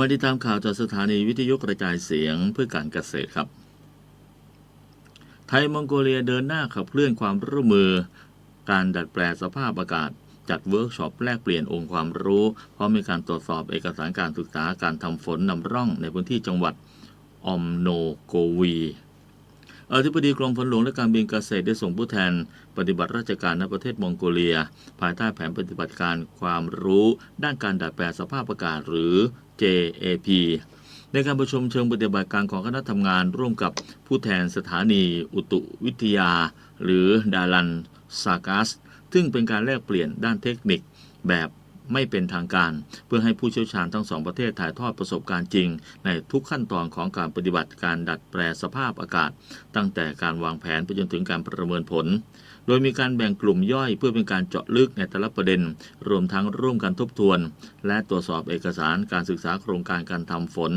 มาติดตามข่าวจากสถานีวิทยุกระจายเสียงเพื่อการเกษตรครับ ไทยมองโกเลียเดินหน้าขับเคลื่อนความร่วมมือ การดัดแปลสภาพอากาศ จัดเวิร์กช็อปแลกเปลี่ยนองค์ความรู้พร้อมมีการตรวจสอบเอกสารการศึกษาการทำฝนนำร่องในพื้นที่จังหวัดออมโนโกวี อธิบดีกรมฝนหลวงและการบินเกษตรได้ส่งผู้แทน ปฏิบัติราชการในประเทศมองโกเลีย ภายใต้แผนปฏิบัติการความรู้ ด้านการดัดแปลสภาพอากาศหรือ JAP ในการประชุมเชิงปฏิบัติการของคณะทำงานร่วมกับผู้แทนสถานีอุตุวิทยา หรือดารันซากัสซึ่งเป็นการแลกเปลี่ยนด้านเทคนิคแบบ ไม่เป็นทางการ เพื่อให้ผู้เชี่ยวชาญทั้งสองประเทศถ่ายทอดประสบการณ์จริง ในทุกขั้นตอนของการปฏิบัติการดัดแปลสภาพอากาศ ตั้งแต่การวางแผนไปจนถึงการประเมินผล โดยมีการแบ่งกลุ่มย่อยเพื่อเป็นการเจาะลึกในแต่ละประเด็น รวมทั้งร่วมกันทบทวน และตรวจสอบเอกสารการศึกษาโครงการการทำฝน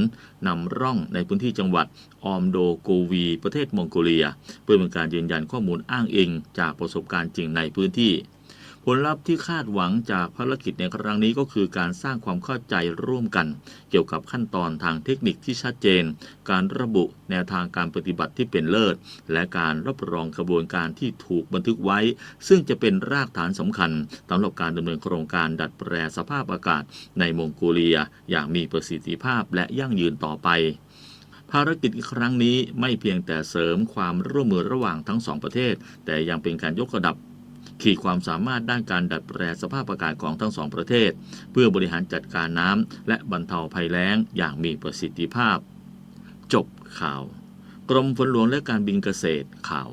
นำร่องในพื้นที่จังหวัดออมโดโกวี ประเทศมองโกเลีย เพื่อเป็นการยืนยันข้อมูลอ้างอิง จากประสบการณ์จริงในพื้นที่ ลลัพธ์ที่คาดหวังจากภารกิจในครั้งนี้ก็คือการสร้างความเข้าใจร่วมกัน เกี่ยวกับขั้นตอนทางเทคนิคที่ชัดเจน การระบุแนวทางการปฏิบัติที่เป็นเลิศ และการรับรองกระบวนการที่ถูกบันทึกไว้ ซึ่งจะเป็นรากฐานสำคัญสำหรับการดำเนินโครงการดัดแปลสภาพอากาศในมองโกเลีย อย่างมีประสิทธิภาพและยั่งยืนต่อไปภารกิจครั้งนี้ไม่เพียงแต่เสริมความร่วมมือระหว่างทั้งสองประเทศ แต่ยังเป็นการยกระดับ ขีดความสามารถด้านการดัดแปลสภาพอากาศของทั้งสองประเทศ เพื่อบริหารจัดการน้ำและบรรเทาภัยแล้งอย่างมีประสิทธิภาพ จบข่าว กรมฝนหลวงและการบินเกษตรข่าว